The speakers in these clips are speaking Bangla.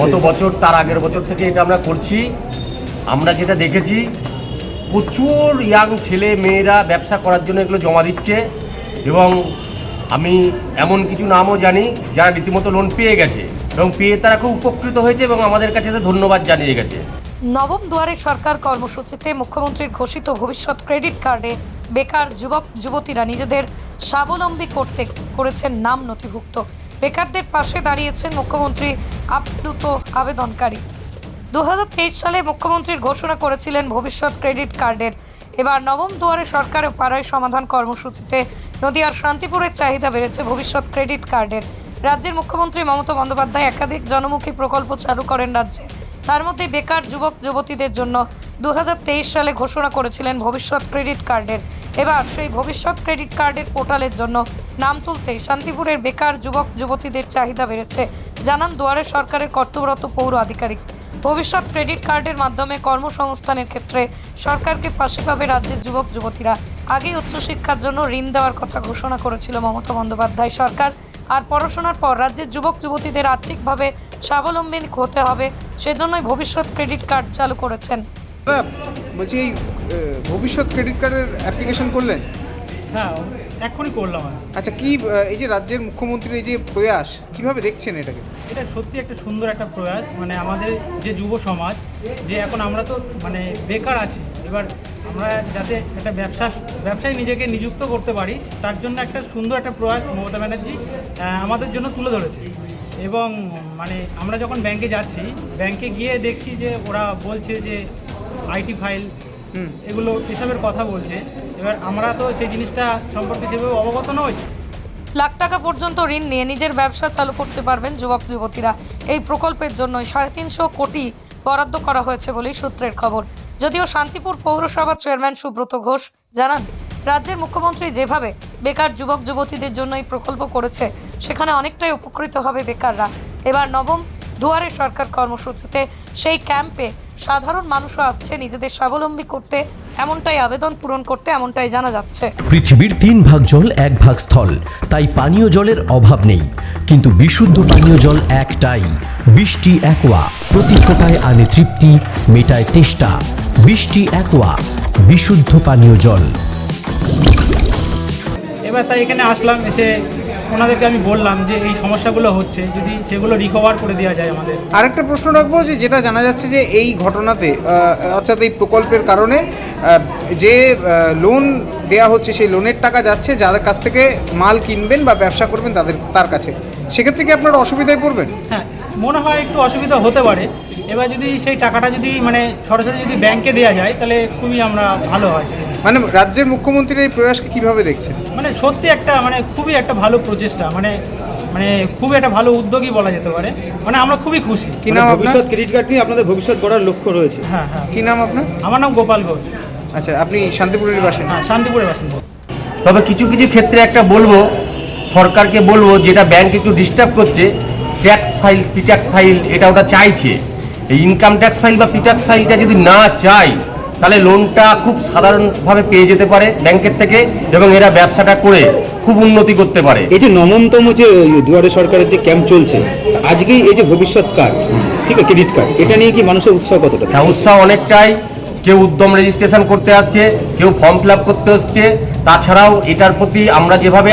গত বছর, তার আগের বছর থেকে এটা আমরা করছি। আমরা যেটা দেখেছি, প্রচুর ইয়াং ছেলে মেয়েরা ব্যবসা করার জন্য এগুলো জমা দিচ্ছে এবং আমি এমন কিছু নামও জানি যারা রীতিমতো লোন পেয়ে গেছে এবং পেয়ে তারা খুব উপকৃত হয়েছে এবং আমাদের কাছে এসে ধন্যবাদ জানিয়ে গেছে। নবম দুয়ারে সরকার কর্মসূচিতে মুখ্যমন্ত্রীর ঘোষিত ভবিষ্যৎ ক্রেডিট কার্ডে বেকার যুবক, যুবতীরা নিজেদের স্বাবলম্বী করতে করেছেন নাম নথিভুক্ত। বেকারদের পাশে দাঁড়িয়েছেন মুখ্যমন্ত্রী। আপ্লুত আবেদনকারী। দু হাজার তেইশ সালে মুখ্যমন্ত্রীর ঘোষণা করেছিলেন ভবিষ্যৎ ক্রেডিট কার্ডের। এবার নবম দুয়ারে সরকার পাড়ায় সমাধান কর্মসূচিতে নদিয়ার শান্তিপুরের চাহিদা বেড়েছে ভবিষ্যৎ ক্রেডিট কার্ডের। রাজ্যের মুখ্যমন্ত্রী মমতা বন্দ্যোপাধ্যায় একাধিক জনমুখী প্রকল্প চালু করেন রাজ্যে। তার মধ্যে বেকার যুবক যুবতীদের জন্য দু হাজার তেইশ সালে ঘোষণা করেছিলেন ভবিষ্যৎ ক্রেডিট কার্ডের। এবার সেই ভবিষ্যৎ ক্রেডিট কার্ডের পোর্টালের জন্য নাম তুলতে শান্তিপুরের বেকার যুবক, যুবতীদের চাহিদা বেড়েছে। জানান দুয়ারে সরকারের কর্তব্যরত পৌর আধিকারিক। ভবিষ্যৎ ক্রেডিট কার্ডের মাধ্যমে কর্মসংস্থানের ক্ষেত্রে সরকারকে পাশে পাবে রাজ্যের যুবক, যুবতীরা। আগেই উচ্চশিক্ষার জন্য ঋণ দেওয়ার কথা ঘোষণা করেছিল মমতা বন্দ্যোপাধ্যায় সরকার। আর পড়াশোনার পর রাজ্যের যুবক, যুবতীদের আর্থিকভাবে স্বাবলম্বী হতে হবে। সেজন্যই ভবিষ্যৎ ক্রেডিট কার্ড চালু করেছেন। দাদা বলছি এই ভবিষ্যৎ ক্রেডিট কার্ডের অ্যাপ্লিকেশন করলেন? হ্যাঁ এক্ষুনি করলাম আচ্ছা কি এই যে রাজ্যের মুখ্যমন্ত্রীর এই যে প্রয়াস কীভাবে দেখছেন এটাকে? এটা সত্যি একটা সুন্দর একটা প্রয়াস মানে আমাদের যে যুব সমাজ যে এখন আমরা তো মানে বেকার আছি এবার আমরা যাতে একটা ব্যবসা ব্যবসায় নিজেকে নিযুক্ত করতে পারি তার জন্য একটা সুন্দর একটা প্রয়াস মমতা ব্যানার্জি আমাদের জন্য তুলে ধরেছে। এবং মানে আমরা যখন ব্যাংকে যাচ্ছি ব্যাংকে গিয়ে দেখছি যে ওরা বলছে যে আইটি ফাইল এগুলো এসবের কথা বলছে। এবার আমরা তো সেই জিনিসটা সম্পর্কে সেভাবে অবগত নই। লাখ টাকা পর্যন্ত ঋণ নিয়ে নিজের ব্যবসা চালু করতে পারবেন যুবক যুবতীরা। এই প্রকল্পের জন্য সাড়ে তিনশো কোটি বরাদ্দ করা হয়েছে বলেই সূত্রের খবর। যদিও শান্তিপুর পৌরসভার চেয়ারম্যান সুব্রত ঘোষ জানান রাজ্যের মুখ্যমন্ত্রী যেভাবে বেকার যুবক যুবতীদের জন্য এই প্রকল্প করেছে সেখানে অনেকটাই উপকৃত হবে বেকাররা। এবার নবম দুয়ারে সরকার কর্মসূচিতে সেই ক্যাম্পে সাধারণ মানুষও আসছে নিজেদের স্বাবলম্বী করতে এমনটাই আবেদন পূরণ করতে এমনটাই জানা যাচ্ছে। পৃথিবীর তিন ভাগ জল এক ভাগ স্থল। তাই পানীয় জলের অভাব নেই। কিন্তু বিশুদ্ধ পানীয় জল একটাই। বৃষ্টি একোয়া। প্রতি ফোটায় আনে তৃপ্তি মেটায় তেষ্টা। বৃষ্টি একোয়া। বিশুদ্ধ পানীয় জল। এবার তাই এখানে আসলাম এসে ওনাদেরকে আমি বললাম যে এই সমস্যাগুলো হচ্ছে যদি সেগুলো রিকভার করে দেওয়া যায় আমাদের। আরেকটা প্রশ্ন রাখব যে যেটা জানা যাচ্ছে যে এই ঘটনাতে অর্থাৎ এই প্রকল্পের কারণে যে লোন দেয়া হচ্ছে সেই লোনের টাকা যাচ্ছে যাদের কাছ থেকে মাল কিনবেন বা ব্যবসা করবেন তাদের তার কাছে। সেক্ষেত্রে কি আপনারা অসুবিধায় পড়বেন? হ্যাঁ মনে হয় একটু অসুবিধা হতে পারে। এবার যদি সেই টাকাটা যদি মানে সরাসরি যদি ব্যাংকে দেওয়া যায় তাহলে খুবই আমরা ভালো হয়। মানে রাজ্যের মুখ্যমন্ত্রীর এই প্রয়াসকে কীভাবে দেখছেন? মানে সত্যি একটা মানে খুবই একটা ভালো প্রচেষ্টা মানে মানে খুবই একটা ভালো উদ্যোগই বলা যেতে পারে মানে আমরা খুবই খুশি। কি নাম মানে ভবিষ্যৎ ক্রেডিট কার্ড নিয়ে আপনাদের ভবিষ্যৎ গড়ার লক্ষ্য রয়েছে। হ্যাঁ হ্যাঁ। কি নাম আপনার? আমার নাম গোপাল ঘোষ। আচ্ছা আপনি শান্তিপুরের বাসিন্দা? হ্যাঁ শান্তিপুরের বাসিন্দা। তবে কিছু কিছু ক্ষেত্রে একটা বলব সরকারকে বলব যেটা ব্যাংক একটু ডিস্টার্ব করছে tax file P tax file এটা ওটা চাইছে। এই ইনকাম ট্যাক্স ফাইল বা পি ট্যাক্স ফাইলটা যদি না চাই তাহলে লোনটা খুব সাধারণভাবে পেয়ে যেতে পারে ব্যাংকের থেকে এবং এরা ব্যবসাটা করে খুব উন্নতি করতে পারে। এই যে নবমতম যে দুয়ারে সরকারের যে ক্যাম্প চলছে আজকেই এই যে ভবিষ্যৎ কার্ড ঠিক আছে ক্রেডিট কার্ড এটা নিয়ে কি মানুষের উৎসাহ কতটা? হ্যাঁ উৎসাহ অনেকটাই। কেউ উদ্যম রেজিস্ট্রেশন করতে আসছে কেউ ফর্ম ফিল আপ করতে আসছে। তাছাড়াও এটার প্রতি আমরা যেভাবে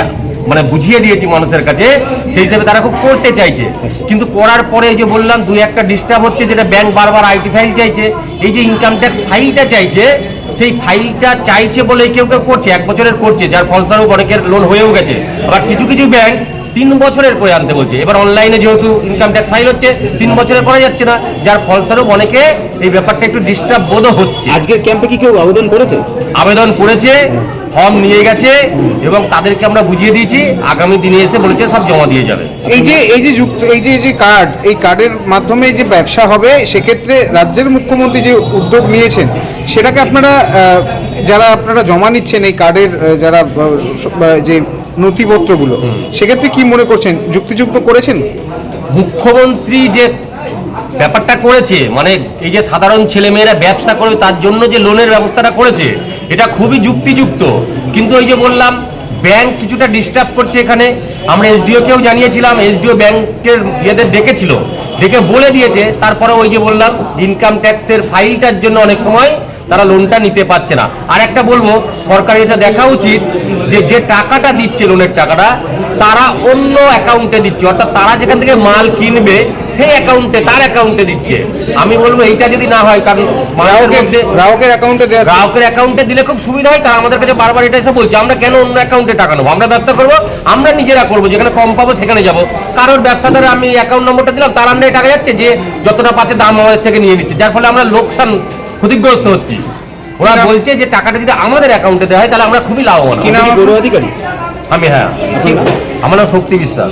মানে বুঝিয়ে দিয়েছি মানুষের কাছে সেই হিসেবে তারা খুব করতে চাইছে। কিন্তু করার পরে যে বললাম দুই একটা ডিস্টার্ব হচ্ছে যেটা ব্যাংক বারবার আইটি ফাইল চাইছে এই যে ইনকাম ট্যাক্স ফাইলটা চাইছে সেই ফাইলটা চাইছে বলে কেউ কেউ করছে এক বছরের করছে যার ফলস্বরূপ অনেকের লোন হয়েও গেছে। আবার কিছু কিছু ব্যাংক তিন বছরের পরে আনতে বলছে। এবার অনলাইনে যেহেতু ইনকাম ট্যাক্স ফাইল হচ্ছে তিন বছরের করা যাচ্ছে না। যার ফলস্বরূপ অনেকে এই ব্যাপারটা একটু ডিস্টার্ব বোধও হচ্ছে। আজকের ক্যাম্পে কি কেউ আবেদন করেছে? আবেদন করেছে ফর্ম নিয়ে গেছে এবং তাদেরকে আমরা বুঝিয়ে দিয়েছি আগামী দিনে এসে বলেছে সব জমা দিয়ে যাবে। এই যে এই যে যুক্ত এই যে এই যে কার্ড এই কার্ডের মাধ্যমে যে ব্যবসা হবে সেক্ষেত্রে রাজ্যের মুখ্যমন্ত্রী যে উদ্যোগ নিয়েছেন সেটাকে আপনারা যারা আপনারা জমা নিচ্ছেন এই কার্ডের যারা যে নথিপত্রগুলো। সেক্ষেত্রে কি মনে করছেন? যুক্তিযুক্ত করেছেন? মুখ্যমন্ত্রী যে ব্যাপারটা করেছে মানে এই যে সাধারণ ছেলেমেয়েরা ব্যবসা করবে তার জন্য যে লোনের ব্যবস্থাটা করেছে এটা খুবই যুক্তিযুক্ত। কিন্তু ওই যে বললাম ব্যাংক কিছুটা ডিস্টার্ব করছে এখানে। আমরা এসডিওকেও জানিয়েছিলাম এসডিও ব্যাংকের ইয়েদের ডেকেছিল। ডেকে বলে দিয়েছে তারপরে ওই যে বললাম ইনকাম ট্যাক্সের ফাইলটার জন্য অনেক সময় তারা লোনটা নিতে পারছে না। আর একটা বলব সরকার এটা দেখা উচিত যে যে টাকাটা দিচ্ছে লোনের টাকাটা তারা অন্য অ্যাকাউন্টে দিচ্ছে। অর্থাৎ তারা যেখান থেকে মাল কিনবে সেই অ্যাকাউন্টে তার অ্যাকাউন্টে দিচ্ছে। আমি বলব এইটা যদি না হয় কারণ গ্রাহকের অ্যাকাউন্টে গ্রাহকের অ্যাকাউন্টে দিলে খুব সুবিধা হয় তারা আমাদের কাছে বারবার এটা এসে বলছে আমরা কেন অন্য অ্যাকাউন্টে টাকা নেব? আমরা ব্যবসা করব আমরা নিজেরা করব যেখানে কম পাবো সেখানে যাব। কারোর ব্যবসাদার আমি অ্যাকাউন্ট নম্বরটা দিলাম তার আন্ডারে টাকা যাচ্ছে যে যতটা পাচ্ছে দাম আমাদের থেকে নিয়ে নিচ্ছে। যার ফলে আমরা লোকসান ক্ষতিগ্রস্ত হচ্ছি। ওরা বলছে যে টাকাটা যদি আমাদের অ্যাকাউন্টে দেওয়া হয় তাহলে আমরা খুবই লাভবান অধিকারী আমি হ্যাঁ। আমার নাম শক্তি বিশ্বাস।